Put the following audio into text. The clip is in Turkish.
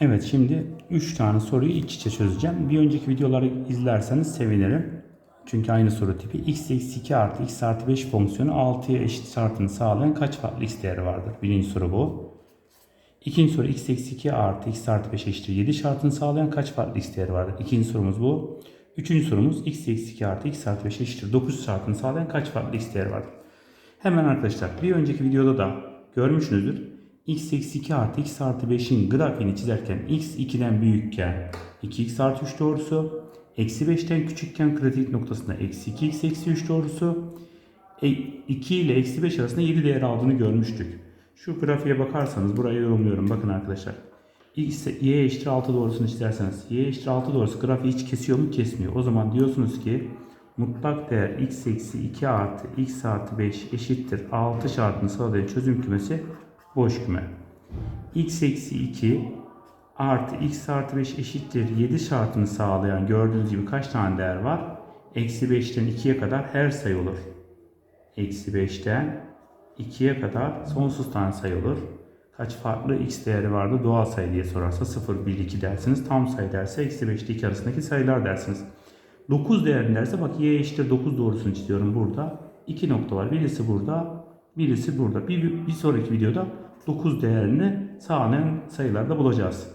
Evet şimdi 3 tane soruyu iç içe çözeceğim. Bir önceki videoları izlerseniz sevinirim. Çünkü aynı soru tipi x eksi 2 artı x artı 5 fonksiyonu 6'ya eşit şartını sağlayan kaç farklı x değeri vardır? Birinci soru bu. İkinci soru x eksi 2 artı x artı 5 eşittir 7 şartını sağlayan kaç farklı x değeri vardır? İkinci sorumuz bu. Üçüncü sorumuz x eksi 2 artı x artı 5 eşittir 9 şartını sağlayan kaç farklı x değeri vardır? Hemen arkadaşlar bir önceki videoda da görmüşsünüzdür. X eksi 2 artı x artı 5'in grafiğini çizerken x 2'den büyükken 2x artı 3 doğrusu, eksi 5'ten küçükken kritik noktasında eksi 2x eksi 3 doğrusu, e, 2 ile eksi 5 arasında 7 değer aldığını görmüştük. Şu grafiğe bakarsanız buraya yorumluyorum. Bakın arkadaşlar. X, y eşittir 6 doğrusunu çizerseniz y eşittir 6 doğrusu grafiği hiç kesiyor mu? Kesmiyor. O zaman diyorsunuz ki mutlak değer x eksi 2 artı x artı 5 eşittir 6 şartını sağlayan çözüm kümesi boş küme. x eksi 2 artı x artı 5 eşittir 7 şartını sağlayan gördüğünüz gibi kaç tane değer var? Eksi 5'ten 2'ye kadar her sayı olur. Eksi 5'ten 2'ye kadar sonsuz tane sayı olur. Kaç farklı x değeri vardı doğal sayı diye sorarsa 0, 1, 2 dersiniz. Tam sayı derse eksi 5 ile 2 arasındaki sayılar dersiniz. 9 değerini derse bak y eşittir 9 doğrusunu çiziyorum burada. 2 nokta var. Birisi burada, birisi burada. Bir, bir sonraki videoda 9 değerini sağlayan sayılarda bulacağız.